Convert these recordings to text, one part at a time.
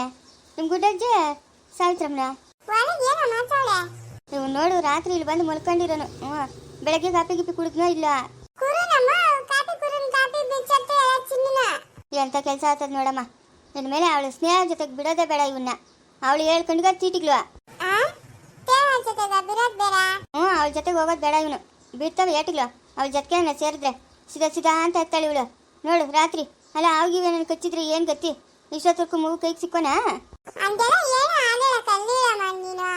ಏನ್ ನಿಮ್ ಗುಡ್ ಗುಡ್ಡಜ್ಜಿ? ಸಾವಿತ್ರಮ್ಮನ? ನೀವು ನೋಡು ರಾತ್ರಿ ಇಲ್ಲಿ ಬಂದು ಮಲ್ಕೊಂಡಿರೋನು. ಹ್ಞೂ ಬೆಳಗ್ಗೆ ಕಾಪಿ ಗಿಪಿ ಕುಡಿದ್ನೋ ಇಲ್ಲ? ಎಂತ ಕೆಲಸ ಆಗ್ತದ ನೋಡಮ್ಮ. ನಿನ್ನ ಮೇಲೆ ಅವಳು ಸ್ನೇಹ ಜೊತೆಗೆ ಬಿಡೋದೇ ಬೇಡ ಇವನ್ನ ಅವಳು ಹೇಳ್ಕೊಂಡ್ಗ ಚೀಟಿಗ್ಲು ಹ್ಞೂ ಅವಳ ಜೊತೆಗೆ ಹೋಗೋದು ಬೇಡ ಇವನು. ಬಿಡ್ತಾವೆ ಏಟಿಗ್ಲು ಅವಳ ಜೊತೆಗೆ ನಾನು ಸೇರಿದ್ರೆ ಸಿದಾ ಸಿದಾ ಅಂತ ಇರ್ತಾಳೆ ಇವಳು. ನೋಡು ರಾತ್ರಿ. ಅಲ್ಲ ಆಗಿವೆ ನನ್ನ ಕಚ್ಚಿದ್ರೆ ಏನು ಗತಿ? ಇಷ್ಟೊತ್ತರ್ಕು ಮೂಗು ಕೈಗೆ ಸಿಕ್ಕೋಣ ಅಂತೆಲ್ಲ ಏನು ಆಗಲ್ಲ ಕಲ್ಲಿಲ್ಲಮ್ಮ ನೀನು.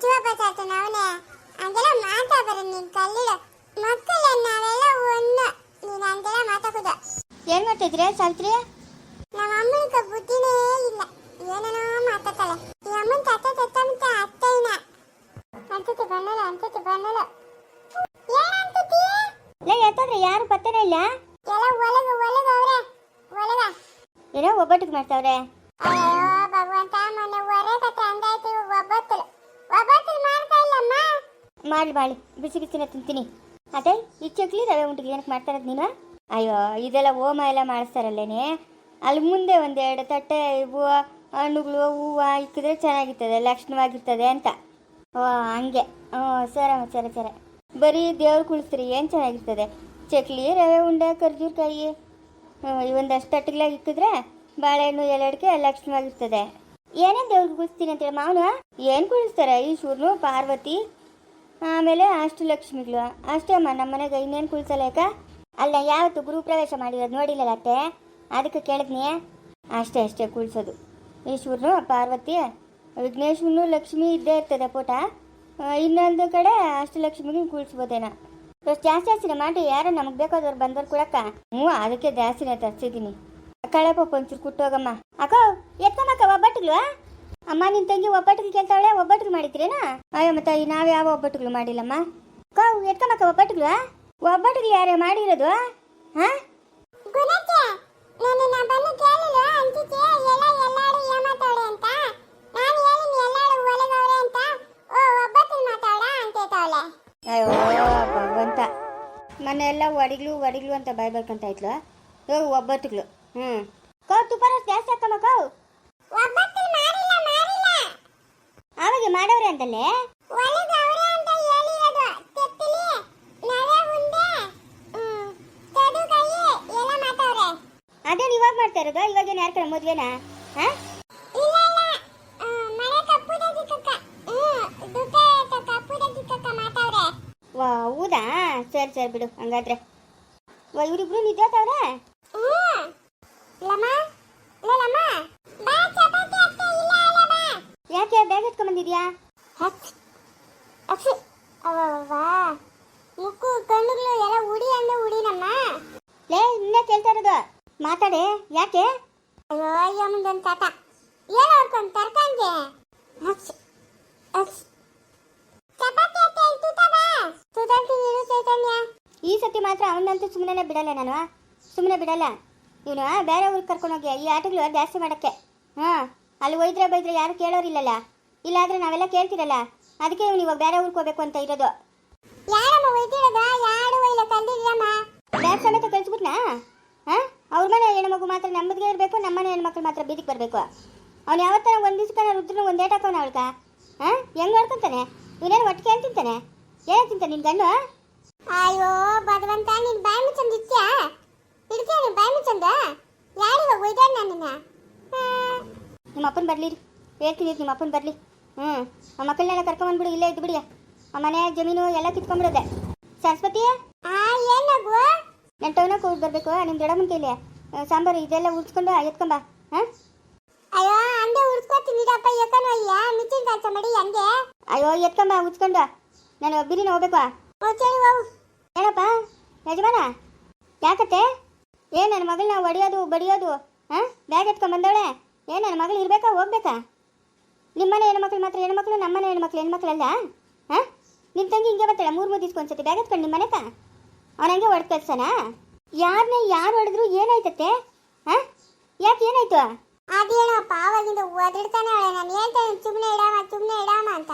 ಶಿವಪ್ರಸಾದ್ ಅವನೇ. ಮಾತಾ ಬರ ನೀನು ಕಲ್ಲಿಲ್ಲ ಮಕ್ಕಳು ನಾವೆಲ್ಲ ಒಂದು ನೀನು ಅಂತೆಲ್ಲ ಮಾತಾಡೋದು ಏನು ಮಾಡ್ತಿದ್ರೆ ಸಾವಿತ್ರಿ? ನಮ್ಮ ಅಮ್ಮನಿಗೆ ಬುದ್ಧಿನೇ ಇಲ್ಲ. ಏನೇನೋ ಮಾತಾಡ್ತಾಳೆ. ಈ ಅಮ್ಮನ ತಾತ ತತ್ತಂತ ಅತ್ತೈನ ಅನ್ಸುತ್ತೆ ಬನ್ನಲ್ಲ ಅನ್ಸುತ್ತೆ ಬನ್ನಲ್ಲ ಏನಂತತಿ ಲೇ ಎತ್ತಂದ್ರೆ ಯಾರು ಪತ್ತನೇ ಇಲ್ಲ? ಎಲ್ಲ ಒಳಗ ಒಳಗ ಅವರೇ. ಒಳಗ. ಏನೋ ಒಬ್ಬಟ್ಟಿಗೆ ಮಾಡ್ತಾವ್ರೆ. ಮಾಡಿ ಬಾಳಿ ಬಿಸಿ ಬಿಸಿನ ತಿಂತೀನಿ. ಅದೇ ಈ ಚಕ್ಲಿ ರವೆ ಉಂಟಿಗೆ ಏನಕ್ಕೆ ಮಾಡ್ತಾರದ್ ನೀನು? ಅಯ್ಯೋ ಇದೆಲ್ಲ ಹೋಮ ಎಲ್ಲ ಮಾಡಿಸ್ತಾರಲ್ಲೇನೆ? ಅಲ್ಲಿ ಮುಂದೆ ಒಂದೆರಡು ತಟ್ಟೆ ಹೂವು ಹಣ್ಣುಗಳು ಹೂವು ಇಕ್ಕಿದ್ರೆ ಚೆನ್ನಾಗಿರ್ತದೆ ಲಕ್ಷಣವಾಗಿರ್ತದೆ ಅಂತ. ಓ ಹಂಗೆ. ಹ್ಞೂ ಸರ ಸರಿ ಸರಿ. ಬರೀ ದೇವ್ರು ಕುಳಿಸ್ತೀರಿ ಏನು ಚೆನ್ನಾಗಿರ್ತದೆ? ಚಕ್ಲಿ ರವೆ ಉಂಡೆ ಖರ್ಜೂರಕಾಯಿ ಇವೊಂದಷ್ಟು ತಟ್ಟೆಗಳಾಗಿ ಇಕ್ಕಿದ್ರೆ ಬಾಳೆಹಣ್ಣು ಎಲೆಡ್ಕೆ ಲಕ್ಷಣವಾಗಿರ್ತದೆ. ಏನೇನು ದೇವ್ರಿಗೆ ಕುಳಿಸ್ತೀನಿ ಅಂತೇಳಿ ಮಾವನ? ಏನು ಕುಳಿಸ್ತಾರೆ ಈಶ್ವರನು ಪಾರ್ವತಿ, ಆಮೇಲೆ ಅಷ್ಟಲಕ್ಷ್ಮಿಗಳು. ಅಷ್ಟೇ ಅಮ್ಮ ನಮ್ಮ ಮನೆಗೆ ಇನ್ನೇನು ಕುಳಿಸಲ್ಲ ಯಾಕ? ಅಲ್ಲ, ಯಾವತ್ತು ಗುರು ಪ್ರವೇಶ ಮಾಡಿರೋದು ನೋಡಿಲ್ಲಲ್ಲ ಅತ್ತೆ? ಅದಕ್ಕೆ ಕೇಳಿದ್ನಿ. ಅಷ್ಟೇ ಅಷ್ಟೇ ಕುಳಿಸೋದು ಈಶ್ವರನು ಪಾರ್ವತಿ, ವಿಘ್ನೇಶ್ವರನು ಲಕ್ಷ್ಮಿ ಇದ್ದೇ ಇರ್ತದೆ ಪೋಟ. ಇನ್ನೊಂದು ಕಡೆ ಅಷ್ಟಲಕ್ಷ್ಮಿಗೂ ಕುಳಿಸ್ಬೋದೇನೋ ಎಷ್ಟು ಜಾಸ್ತಿ ಜಾಸ್ತಿನೇ ಮಾಡಿ ಯಾರೋ ನಮಗೆ ಬೇಕಾದವ್ರು ಬಂದವ್ರು ಕೊಡಕ್ಕ. ಹ್ಞೂ ಅದಕ್ಕೆ ಜಾಸ್ತಿನೇ ತರ್ಸಿದ್ದೀನಿ ಪಾಪ ಒಂಚೂರು ಕುಟ್ಟೋಗಮ್ಮ ಅಕ್ಕೋ ಎತ್ತಮ್ಮಕ್ಕ ಒಬ್ಬಟ್ಟುಗಳು ಅಮ್ಮ ನಿನ್ ತಂಗಿ ಒಬ್ಬಟ್ಟಿಗೆ ಕೇಳ್ತಾಳೆ ಒಬ್ಬಟ್ಟಿಗೆ ಮಾಡಿದ್ರೇನಾ? ಅಯ್ಯೋ ಮತ್ತೆ ನಾವು ಯಾವ ಒಬ್ಬಟ್ಟುಗಳು ಮಾಡಿಲ್ಲಮ್ಮ? ಕೌ ಎತ್ಕೊಂಬಕ್ಕ ಒಬ್ಬಟ್ಟುಗಳು ಒಬ್ಬಟ್ಟಿಗೆ ಯಾರೇ ಮಾಡಿರೋದು ಹಾಂ ಅಯ್ಯೋ ಮೊನ್ನೆ ಎಲ್ಲ ಒಡಿಗ್ಲು ಒಡಿಗ್ಲು ಅಂತ ಬಾಯ್ ಬರ್ಕೊಂತ ಇದ್ಲು. ಇವಾಗ ಹ್ಮ್ ಹ್ಞೂ. ಕೌ ತುಪ್ಪ ಜಾಸ್ತಿ ಹಾಕಮ್ಮ ಕೌ. ಅವಾಗ ಮಾಡವ್ರೆ ಅಂತಲ್ಲೇ? ಅದೇನು ಇವಾಗ ಮಾಡ್ತಾ ಇರೋದು? ಇವಾಗೇನು ಯಾರ ಕಡೆ ಮದುವೆನಾ? ಹಾಂ ಇಲ್ಲ ಇಲ್ಲ ಆ, ಮನೆ ಕಪ್ಪುದ ಚಿಕ್ಕಕ್ಕ ಹ್ಮ್ ದುಡ್ಡ ಕಪ್ಪುದ ಚಿಕ್ಕಕ್ಕ ಮಾತಾವ್ರೆ ವಾ ಹೌದಾ ಸರಿ ಸರಿ ಬಿಡು ಹಂಗಾದ್ರೆ. ವಾ ಇವ್ರಿಬ್ರು ಇಲ್ಲ ಅಲ್ಲ ಯಾಕೆ ಬ್ಯಾಗ್ ಅಕ್ಷಿ ಅವ್ವಾ ಮುಕ್ಕು ಕಣ್ಣುಗಳು ಎಲ್ಲ ಉಡಿ ಅಂದ್ರೆ ಉಡಿನಮ್ಮ ಲೇ ಇನ್ನೇ ಕೇಳ್ತಾ ಇರೋದು. ಮಾತಾಡೆ ಯಾಕೆ? ಅಯ್ಯೋ ಅಯ್ಯೋ ಮುಂದೊಂದು ತಾತ. ಏನು ಹೊಡ್ಕೊಂಡು ತರ್ಕಂಗೆ ಚಪಾತಿ ಅತ್ತೆ ಇಲ್ಲಿ ತೂತ ಬಾ ತೂತಂತೀನಿ ಇರು ಚೈತನ್ಯ ಈ ಸತಿ ಮಾತ್ರ ಅವನಂತೂ ಸುಮ್ಮನೆ ಬಿಡಲ್ಲ ನಾನು. ಸುಮ್ಮನೆ ಬಿಡಲ್ಲ. ಇವನು ಬೇರೆ ಊರಿಗೆ ಕರ್ಕೊಂಡೋಗಿ ಈ ಆಟಗಳು ಜಾಸ್ತಿ ಮಾಡೋಕ್ಕೆ. ಹಾಂ ಅಲ್ಲಿ ಒಯ್ದ್ರೆ ಬೈದ್ರೆ ಯಾರು ಕೇಳೋರಿಲ್ಲಲ್ಲ. ಇಲ್ಲಾದ್ರೆ ನಾವೆಲ್ಲ ಕೇಳ್ತಿರಲ್ಲ. ಅದಕ್ಕೆ ಇವನು ಇವಾಗ ಬೇರೆ ಊರಿಗೆ ಹೋಗ್ಬೇಕು ಅಂತ ಇರೋದು. ಸಮೇತ ಕಳಿಸ್ಬಿಟ್ನಾ ಹಾಂ ಅವ್ರ ಮನೆ ಹೆಣ್ಮಗು ಮಾತ್ರ ನಮ್ಮದಿಗೆ ಇರಬೇಕು ನಮ್ಮ ಮನೆ ಹೆಣ್ಮಕ್ಳು ಮಾತ್ರ ಬೀದಿಗೆ ಬರಬೇಕು. ಅವ್ನು ಯಾವತ್ತಾರ ಒಂದು ದಿವ್ಸಕ್ಕೆ ರುದ್ರನ ಒಂದು ಏಟ್ ಹಾಕೋನ ಅವಳ್ಕ? ಹಾಂ ಹೆಂಗ್ ಮಾಡ್ಕೊಂತಾನೆ? ಇವನೇನು ಒಟ್ಟಿಗೆ ಕೇಳ್ತಿಂತಾನೆ ತಿಂತಾನೆ ಏನು ತಿಂತಾನೆ ನಿನ್ನ ಗಂಡು? ಅಯ್ಯೋ ಭಗವಂತ ನೀನ್ ಬಾಯಿ ಮುಚ್ಚಂದ ಇತ್ಯಾ ಇಡ್ತೀಯ ನೀನ್ ಬಾಯಿ ಮುಚ್ಚಂದ? ಯಾರಿಗ ಒಯ್ದಾರ ನನ್ನನ್ನ ನಿಮ್ಮ ಅಪ್ಪನ ಬರಲಿ ಹೇಳ್ತೀನಿ ನಿಮ್ಮ ಅಪ್ಪನ ಬರಲಿ. ಹ್ಞೂ ಆ ಮಕ್ಕಳನ್ನೆಲ್ಲ ಕರ್ಕೊಂಬಂದ್ಬಿಡು ಇಲ್ಲೇ ಇದ್ದು ಬಿಡಿ ಆ ಮನೆ ಜಮೀನು ಎಲ್ಲ ಕಿತ್ಕೊಂಡ್ಬಿಡೋದೆ. ಸರಸ್ವತಿ? ಆ ಏನಗು ನಾನು ಟೌನಾಗ ಹೋಗಿ ಬರಬೇಕು ನಿಮ್ಮ ದೊಡ್ಡಮ್ಮನ ಕೈಲಿ ಸಾಂಬಾರು ಇದೆಲ್ಲ ಉಡ್ಸ್ಕೊಂಡು ಎತ್ಕೊಂಬ ಹಾಂ? ಅಯ್ಯೋ ಅಂದೆ ಉಡ್ಸ್ಕೊತೀನಿ ಇಡಪ್ಪ ಯಾಕನ ಅಯ್ಯ. ಮಿಚ್ಚಿನ ಕೆಲಸ ಮಾಡಿ ಹಂಗೆ ಅಯ್ಯೋ ಎತ್ಕೊಂಬ ಉಚ್ಕೊಂಡ ನಾನು ಬಿರಿನ ಹೋಗ್ಬೇಕು ಏನಪ್ಪ? ಯಜಮಾನ? ಯಾಕತ್ತೆ? ಏ, ನನ್ನ ಮಗಳನ್ನ ಹೊಡಿಯೋದು, ಬಡಿಯೋದು ಹಾಂ ಬ್ಯಾಗ್ ಎತ್ಕೊಂಡ್ ಬಂದವಳೆ? ಏ, ನನ್ನ ಮಗಳು ಇರ್ಬೇಕಾ, ಹೋಗ್ಬೇಕಾ? ನಿಮ್ಮನೆ ಹೆಣ್ಮಕ್ಳು ಮಾತ್ರ ಹೆಣ್ಮಕ್ಳು ನಮ್ಮನೆ ಹೆಣ್ಮಕ್ಳು ಹೆಣ್ಮಕ್ಳಲ್ಲ? ಹಾಂ ನಿಮ್ಮ ತಂಗಿ ಹಿಂಗೆ ಬರ್ತಾಳೆ, ಮೂರು ಮೂರು ದಿವ್ಸಕ್ಕೆ ಬ್ಯಾಗ್ ಎತ್ಕೊಂಡು ನಿಮ್ಮ ಮನೆಕ? ಅವನಂಗೆ ಹೊಡ್ ಕಳ್ಸನ ಯಾರನ್ನೇ ಯಾರು ಹೊಡೆದ್ರು ಏನಾಯ್ತತ್ತೆ? ಹಾಂ ಯಾಕೆ ಏನಾಯ್ತು? ಅದೇನಪ್ಪ, ಅವಾಗಿಂದ ಒದರ್ತಾನೆ ಅವಳೆ. ನಾನು ಹೇಳ್ತೇನೆ ಸುಮ್ಮನೆ ಇಡಾಮ ಸುಮ್ಮನೆ ಇಡಾಮ ಅಂತ.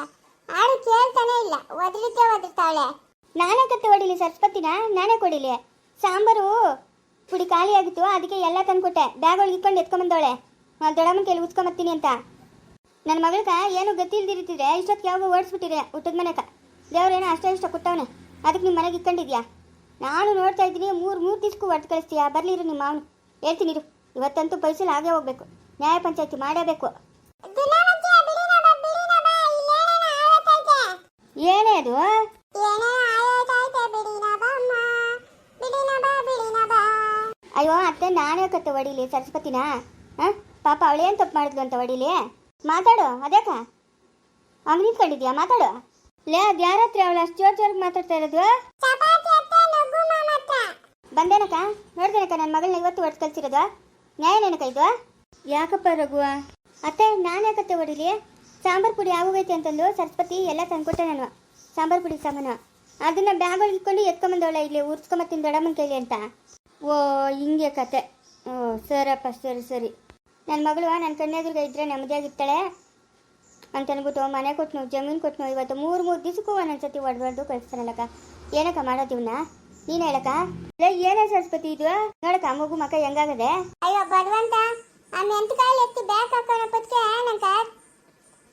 ಆಳು ಕೇಳ್ತಾನೆ ಇಲ್ಲ. ಒದಲಿಕ್ಕೆ ಒದರ್ತಾವಳೆ ನಾನೇ ಕತ್ತೆ ಹೊಡಿಲಿ ಸರಸ್ವತಿನ? ನಾನೇ ಕೊಡಿಲಿ. ಸಾಂಬಾರು ಪುಡಿ ಖಾಲಿ ಆಗಿತ್ತು, ಅದಕ್ಕೆ ಎಲ್ಲ ತಂದ್ಕೊಟ್ಟೆ. ಬ್ಯಾಗ್ ಒಳಗೆ ಇಟ್ಕೊಂಡು ಎತ್ಕೊಂಬಂದವಳೆ. ದೊಡ್ಡಮ್ಮನ ಕೇಳಿ ಉಚ್ಕೊಂಬತ್ತೀನಿ ಅಂತ. ನನ್ನ ಮಗಳಕ ಏನು ಗೊತ್ತಿಲ್ದಿರ್ತಿದ್ರೆ ಇಷ್ಟೊತ್ತಿಗೆ ಯಾವಾಗ ಓಡಿಸ್ಬಿಟ್ಟಿದೆ ಊಟದ ಮನೆಕ. ದೇವ್ರೇನೋ ಅಷ್ಟೇ ಇಷ್ಟ ಕೊಟ್ಟವನೆ. ಅದಕ್ಕೆ ನಿಮ್ಮ ಮನೆಗೆ ಇಟ್ಕೊಂಡಿದ್ಯಾ? ನಾನು ನೋಡ್ತಾ ಇದ್ದೀನಿ, ಮೂರು ಮೂರು ದಿವ್ಸಕ್ಕೂ ಹೊರ್ತು ಕಳಿಸ್ತೀಯಾ? ಬರ್ಲಿರು ನಿಮ್ಮ ಅವನು ಹೇಳ್ತೀನಿ ಇರು. ಇವತ್ತಂತೂ ಪೈಸಲ್ಲಿ ಹಾಗೆ ಹೋಗ್ಬೇಕು. ನ್ಯಾಯ ಪಂಚಾಯತಿ ಮಾಡಬೇಕು ಏನೇ ಅದು ಅಯ್ಯೋ, ಅತ್ತೆ, ನಾನೇ ಕತ್ತೆ ಹೊಡಿಲಿ ಸರಸ್ವತಿನ. ಹಾಂ? ಪಾಪ ಅವಳೇನು ತಪ್ಪು ಮಾಡಿದ್ಲು ಅಂತ ಹೊಡಿಲಿ ಮಾತಾಡು, ಅದ್ಯಾಕ? ಹಂಗೆ ನಿಂತ್ಕೊಂಡಿದ್ಯಾ? ಮಾತಾಡು. ಲೇ, ಅದು ಯಾರ ಹತ್ರ ಅವಳು ಅಷ್ಟು ಜೋರ್ ಜೋರ್ಗೆ ಮಾತಾಡ್ತಾ ಇರೋದು? ಬಂದೇನಕ್ಕ? ನೋಡ್ದೇನಕ್ಕ ನನ್ನ ಮಗಳನ್ನ ಇವತ್ತು ಹೊಡ್ದು ಕಲ್ಸಿರೋದು ನೆನಕ ಇದು ಯಾಕಪ್ಪ ರಘುವ? ಅತ್ತೆ, ನಾನೇ ಯಾಕತ್ತೆ ಹೊಡಿಲಿ ಸಾಂಬಾರ್ ಪುಡಿ ಆಗೋಗೈತೆ ಅಂತಂದು ಸರಸ್ವತಿ ಎಲ್ಲ ತಂದ್ಕೊಟ್ಟೆ ನಾನು. ಸಾಂಬಾರು ಪುಡಿ ಸಾಮಾನು. ಅದನ್ನ ಬ್ಯಾಗ್ ಒಳಗೆ ಇಟ್ಕೊಂಡು ಎತ್ಕೊಂಬಂದವಳೆ ಇಲ್ಲಿ ಉರ್ಸ್ಕೊಂಬತ್ತೀನಿ ದೊಡಮ್ಮನ ಕೇಳಿ ಅಂತ. ಓ, ಹಿಂಗೆ ಕತೆ. ಓ, ಸರಪ್ಪ, ಸರಿ ಸರಿ. ನನ್ನ ಮಗಳು ನನ್ನ ಕಣ್ಣೆದುರ್ಗ ಇದ್ರೆ ನೆಮ್ಮದಿಯಾಗಿರ್ತಾಳೆ ಅಂತ ಅನ್ಬಿಟ್ಟು ಮನೆ ಕೊಟ್ನು, ಜಮೀನು ಕೊಟ್ನು. ಇವತ್ತು ಮೂರು ಮೂರು ದಿವಸಕ್ಕೂ ಒಂದೊಂದ್ಸತಿ ಒಡ್ಬಾರ್ದು ಕಳಿಸ್ತಾನಲ್ಲಕ್ಕ. ಏನಕ್ಕ ಮಾಡೋದು ಇವನ್ನ ನೀನು ಹೇಳಕ್ಕ? ಲೇ, ಏನೇ ಸರಸ್ವತಿ ಇದು? ನೋಡಕ್ಕ, ಮಗು ಮಕ್ಕ ಹೆಂಗಾಗದೆ? ಅಯ್ಯೋ, ಭಗವಂತ, ಆ ಮೆಂತ್ಕಾಯಿ ಎತ್ತಿ ಬ್ಯಾಗ್ ಹಾಕೋಣ ಪತ್ಕೆ ನಂಗ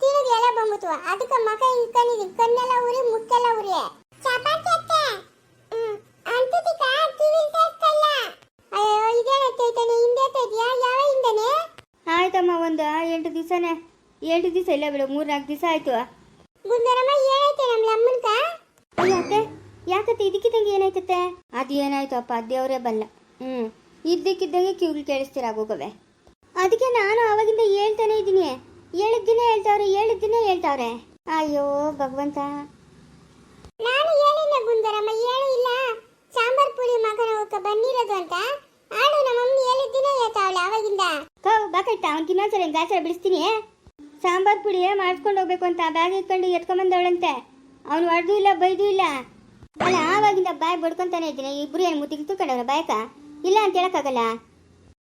ತಿರುಗಿ ಎಲ್ಲ ಬಂದ್ಬಿಟ್ಟು ಅದಕ್ಕೆ ಮಕ ಇಟ್ಕೊಂಡಿದೀನಿ ಕಣ್ಣೆಲ್ಲ ಉರಿ ಮುಕ್ಕೆಲ್ಲ ಉರಿ. ಚಪಾತಿ ಅತ್ತೆ? ಹ್ಮ್. ಅಂತಿದಿಕ ಟಿವಿ ಸೇರ್ಕಲ್ಲ ಅಯ್ಯೋ ಇದೇನತ್ತೈತಾನೆ ಹಿಂದೆ ಇದೆಯಾ ಯಾವ ಹಿಂದೆನೆ? ಆಯ್ತಮ್ಮ ಒಂದು ಎಂಟು ದಿವಸನೇ. ಎಂಟು ದಿವಸ ಇಲ್ಲ ಬಿಡು ಮೂರು ನಾಲ್ಕು ದಿವಸ ಆಯ್ತು. ಗುಂದರಮ್ಮ ಏನೈತೆ ನಮ್ಮ ಲಮ್ಮನ್ಕ ಅಯ್ಯೋ ಅತ್ತೆ ಯಾಕತ್ತೆ? ಇದಕ್ಕಿದ್ದಂಗೆ ಏನಾಯ್ತತ್ತೆ? ಅದು ಏನಾಯ್ತು ಅಪ್ಪ ದೇವರೇ ಬಲ್ಲ. ಹ್ಞೂ ಇದ್ದಕ್ಕಿದ್ದಂಗೆ ಕೇಳಿಸ್ತಿರ ಆಗೋಗವೆ ಅದಕ್ಕೆ ನಾನು ಅವಾಗಿಂದ ಹೇಳ್ತಾನೆ ಇದ್ದೀನಿ. ಹೇಳಿದ ದಿನ ಹೇಳ್ತಾವ್ರೆ ಏಳು ದಿನ ಹೇಳ್ತಾವ್ರೆ. ಅಯ್ಯೋ ಭಗವಂತ. ನಾನು ಹೇಳಿಲ್ಲ ಗುಂದರಮ್ಮ ಹೇಳಿಲ್ಲ ಸಾಂಬಾರ್ ಪುಡಿ ಮಗನ ಬಂದಿರೋದು ಅಂತ. ಆಡು ನಮ್ಮ ಮಮ್ಮಿ ಹೇಳಿದ್ದಿನ ಹೇಳ್ತಾವಳೆ ಅವಾಗಿಂದ. ಕೋ ಬಾಕೈತ ಅವ್ನ ಇನ್ನೊಂದ್ಸರಿ ಗಾಚಾರ ಬಿಡಿಸ್ತೀನಿ. ಸಾಂಬಾರ್ ಪುಡಿ ಮಾಡಿಸ್ಕೊಂಡು ಹೋಗ್ಬೇಕು ಅಂತ ಬ್ಯಾಗ್ ಇಟ್ಕೊಂಡು ಎತ್ಕೊಂಬಂದವಳಂತೆ. ಅವ್ನು ಹೊಡೆದು ಇಲ್ಲ ಬೈದು ಇಲ್ಲ. ಅಲ್ಲ ಆವಾಗಿಂದ ಬಾಯ್ ಬಡ್ಕೊಂತಾನೆ ಇದ್ದೀನಿ. ಇಬ್ರು ಏನು ಮುತ್ತಿಗೆ ತುಳ್ಕೊಂಡವ್ರ ಬಾಯಕ? ಇಲ್ಲ ಅಂತ ಹೇಳಕ್ಕಾಗಲ್ಲ.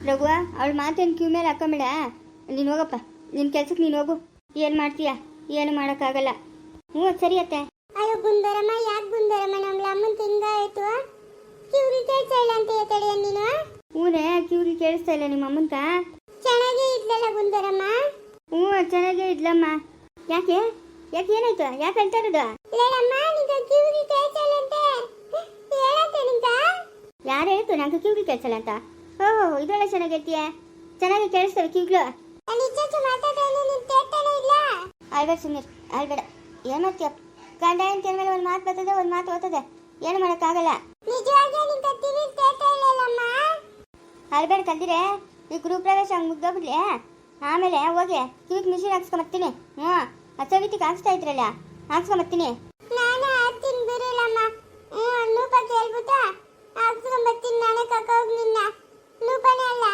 ರಘುವ ಅವಳು ಮಾತೇನು ಕ್ಯೂ ಮೇಲೆ ಹಾಕೊಂಬೇಡ. ನೀನು ಹೋಗಪ್ಪ. ನಿನ್ನ ಕೆಲ್ಸಕ್ಕೆ ನೀನು ಹೋಗು. ಏನು ಮಾಡ್ತೀಯ? ಏನು ಮಾಡೋಕ್ಕಾಗಲ್ಲ. ಹ್ಞೂ ಸರಿ ಅತ್ತೆ. ಅಯ್ಯೋ ಗುಂದರಮ್ಮ ಯಾಕೆ ಗುಂದರಮ್ಮ? ನಮ್ಮ ಅಮ್ಮನ ಆಯ್ತು ಕಿವ್ರಿ ಕೇಳ್ಸಲ್ಲ ಅಂತ ಹೇಳ್ತಾಳೆ ನೀನು? ಹ್ಞೂನೇ ಕ್ಯೂರಿ ಕೇಳಿಸ್ತಾ ಇಲ್ಲ ನಿಮ್ಮ ಅಮ್ಮನ್ಕ? ಚೆನ್ನಾಗೇ ಇದ್ಲಲ್ಲ ಗುಂದರಮ್ಮ? ಹ್ಞೂ ಚೆನ್ನಾಗೇ ಇದ್ಲಮ್ಮ. ಯಾಕೆ? ಯಾಕೆ ಏನಾಯ್ತು? ಯಾಕೆ ಹೇಳ್ತಾ ಇರೋದು? ಇಲ್ಲಮ್ಮ ನಿಂಗೆ ಕಿವ್ರಿ ಕೇಳ್ಸಲ್ಲ ಅಂತ. ನಿಂಗ? ಯಾರು ಹೇಳ್ತು ನಂಗೆ ಕಿವ್ರಿ ಕೇಳಿಸಲ್ಲ ಅಂತ? ಓಹೋ ಇದೆಲ್ಲ ಚೆನ್ನಾಗೈತಿಯ? ಚೆನ್ನಾಗಿ ಕೇಳಿಸ್ತಾರೆ ಕಿವಿಗಳು. ಅಳ್ಬೇಡ ಸುಮ್ಮನೆ ಅಳ್ಬೇಡ ಏನು ಮಾಡ್ತೀಯ ಗಂಡ ಹೆಂಡತಿ ಮೇಲೆ ಒಂದು ಮಾತು ಬರ್ತದೆ ಒಂದು ಮಾತು ಓದ್ತದೆ. ಏನು ಮಾಡೋಕ್ಕಾಗಲ್ಲ. ಅಳ್ಬೇಡ ಕಲ್ದಿರೆ ಈ ಗೃಹ ಪ್ರವೇಶ ಹಂಗೆ ಮುಗ್ದೋಗ್ಬಿಡ್ಲಿ ಆಮೇಲೆ ಹೋಗಿ ಕಿವಿಗೆ ಮಿಷಿನ್ ಹಾಕ್ಸ್ಕೊಂಬರ್ತೀನಿ ಹ್ಞೂ ಆ ಸವಿತಿಗೆ ಹಾಕ್ಸ್ತಾ ಇದ್ರಲ್ಲ ಹಾಕ್ಸ್ಕೊಂಬರ್ತೀನಿ ನಾನು ಹತ್ತೀನಿ ಬಿರಲಮ್ಮ ಹ್ಞೂ ನೂಪ ಕೇಳ್ಬಿಟ್ಟ ಹಾಕ್ಸ್ಕೊಂಬರ್ತೀನಿ ನಾನೇ ಕಕ್ಕೋಗಿ ನಿನ್ನ ನೂಪನೇ ಅಲ್ಲ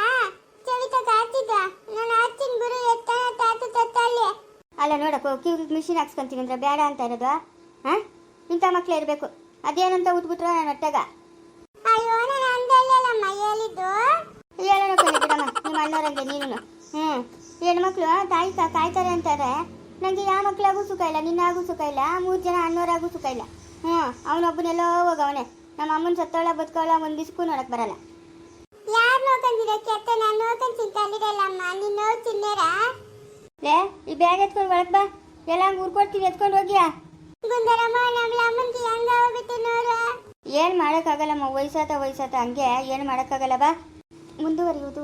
ಚವಿತಕ್ಕೆ ಹಾಕ್ತಿದ್ದ ನಾನು ಹತ್ತೀನಿ ಬಿರು ಎತ್ತಾನ ತಾತು ತತ್ತಲ್ಲಿ ಅಲ್ಲ ನೋಡಕ್ಕೋ ಕಿವಿಗೆ ಮಿಷಿನ್ ಹಾಕ್ಸ್ಕೊಂತೀನಿ ಅಂದ್ರೆ ಬೇಡ ಅಂತ ಇರೋದು ಹಾಂ? ಇಂಥ ಮಕ್ಳು ಇರಬೇಕು. ಅದೇನಂತ ಉದ್ಬಿಟ್ರ ನಾನು ಹೊಟ್ಟೆಗ ಅಯ್ಯೋ ನಾನು ಅಂದಲ್ಲಮ್ಮ ಹೇಳಿದ್ದು ಹೇಳೋಣ ಕೊನೆ ಬಿಡಮ್ಮ ನಿಮ್ಮ ಅಣ್ಣವ್ರಂಗೆ ನೀನು ಹ್ಞೂ ಹೆಣ್ಮಕ್ಳು ತಾಯಿ ಕಾಯ್ತಾರೆ ಅಂತಾರೆ. ನನಗೆ ಯಾವ ಮಕ್ಳಾಗೂ ಸುಖ ಇಲ್ಲ ನಿನ್ನಾಗೂ ಸುಖ ಇಲ್ಲ ಮೂರು ಜನ ಅಣ್ಣವರಾಗೂ ಸುಖ ಇಲ್ಲ. ಹ್ಞೂ ಅವನೊಬ್ಬನೆಲ್ಲೋ ಹೋಗವನೆ ನಮ್ಮ ಅಮ್ಮನ ಸತ್ತವಳ ಬದುಕವಳ ಒಂದು ದಿಸ್ಕೂ ನೋಡಕ್ಕೆ ಬರಲ್ಲ ಯಾರು ನೋಡ್ಕೊಂಡಿರೋ ಕೆತ್ತ ನಾನು ನೋಡ್ಕೊಂತೀನಿ ಕಲ್ಲಿರಲ್ಲಮ್ಮ ನೀನು ನೋಡ್ ತಿನ್ನೇರ ಲೇ ಈ ಬ್ಯಾಗ್ ಎತ್ಕೊಂಡು ಒಳಗೆ ಬಾ ಎಲ್ಲ ಹಂಗೆ ಊರ್ಕೊಡ್ತೀವಿ ಎತ್ಕೊಂಡು ಹೋಗ್ಯಾ? ಏನು ಮಾಡೋಕ್ಕಾಗಲ್ಲಮ್ಮ ವಯಸ್ಸಾತ ವಯಸ್ಸಾತ ಹಂಗೆ ಏನು ಮಾಡೋಕ್ಕಾಗಲ್ಲ ಬಾ ಮುಂದುವರಿಯುವುದು.